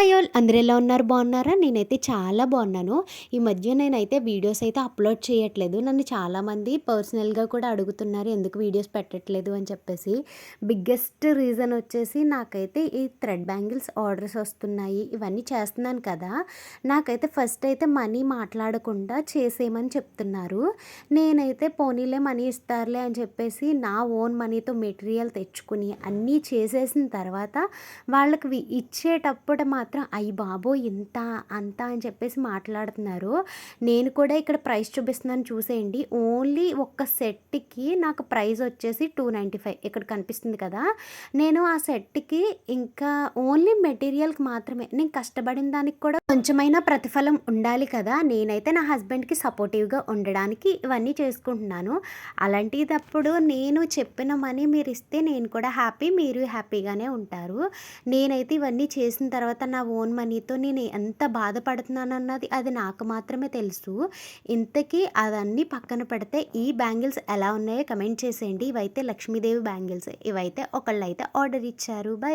హయోల్ అందరు ఎలా ఉన్నారు? బాగున్నారా? నేనైతే చాలా బాగున్నాను. ఈ మధ్య నేనైతే వీడియోస్ అయితే అప్లోడ్ చేయట్లేదు. నన్ను చాలామంది పర్సనల్గా కూడా అడుగుతున్నారు ఎందుకు వీడియోస్ పెట్టట్లేదు అని చెప్పేసి. బిగ్గెస్ట్ రీజన్ వచ్చేసి నాకైతే ఈ థ్రెడ్ బ్యాంగిల్స్ ఆర్డర్స్ వస్తున్నాయి. ఇవన్నీ చేస్తున్నాను కదా. నాకైతే ఫస్ట్ అయితే మనీ మాట్లాడకుండా చేసేయమని చెప్తున్నారు. నేనైతే పోనీలే మనీ ఇస్తారులే అని చెప్పేసి నా ఓన్ మనీతో మెటీరియల్ తెచ్చుకుని అన్నీ చేసేసిన తర్వాత వాళ్ళకి వి- ఇచ్చేటప్పుడు మాత్రం అయ్యి బాబో ఇంత అంత అని చెప్పేసి మాట్లాడుతున్నారు. నేను కూడా ఇక్కడ ప్రైస్ చూపిస్తున్నాను చూసేయండి. ఓన్లీ ఒక్క సెట్కి నాకు ప్రైస్ వచ్చేసి టూ నైంటీ ఫైవ్ ఇక్కడ కనిపిస్తుంది కదా. నేను ఆ సెట్కి ఇంకా ఓన్లీ మెటీరియల్కి మాత్రమే. నేను కష్టపడిన దానికి కూడా కొంచెమైనా ప్రతిఫలం ఉండాలి కదా. నేనైతే నా హస్బెండ్కి సపోర్టివ్గా ఉండడానికి ఇవన్నీ చేసుకుంటున్నాను. అలాంటిదప్పుడు నేను చెప్పిన మనీ మీరు ఇస్తే నేను కూడా హ్యాపీ మీరు హ్యాపీగానే ఉంటారు. నేనైతే ఇవన్నీ చేసిన తర్వాత నా ఓన్ మనీతో నేను ఎంత బాధపడుతున్నాను అన్నది అది నాకు మాత్రమే తెలుసు. ఇంతకీ అవన్నీ పక్కన పెడితే ఈ బ్యాంగిల్స్ ఎలా ఉన్నాయో కమెంట్ చేసేయండి. ఇవైతే లక్ష్మీదేవి బ్యాంగిల్స్ ఇవైతే ఒకళ్ళు అయితే ఆర్డర్ ఇచ్చారు. బై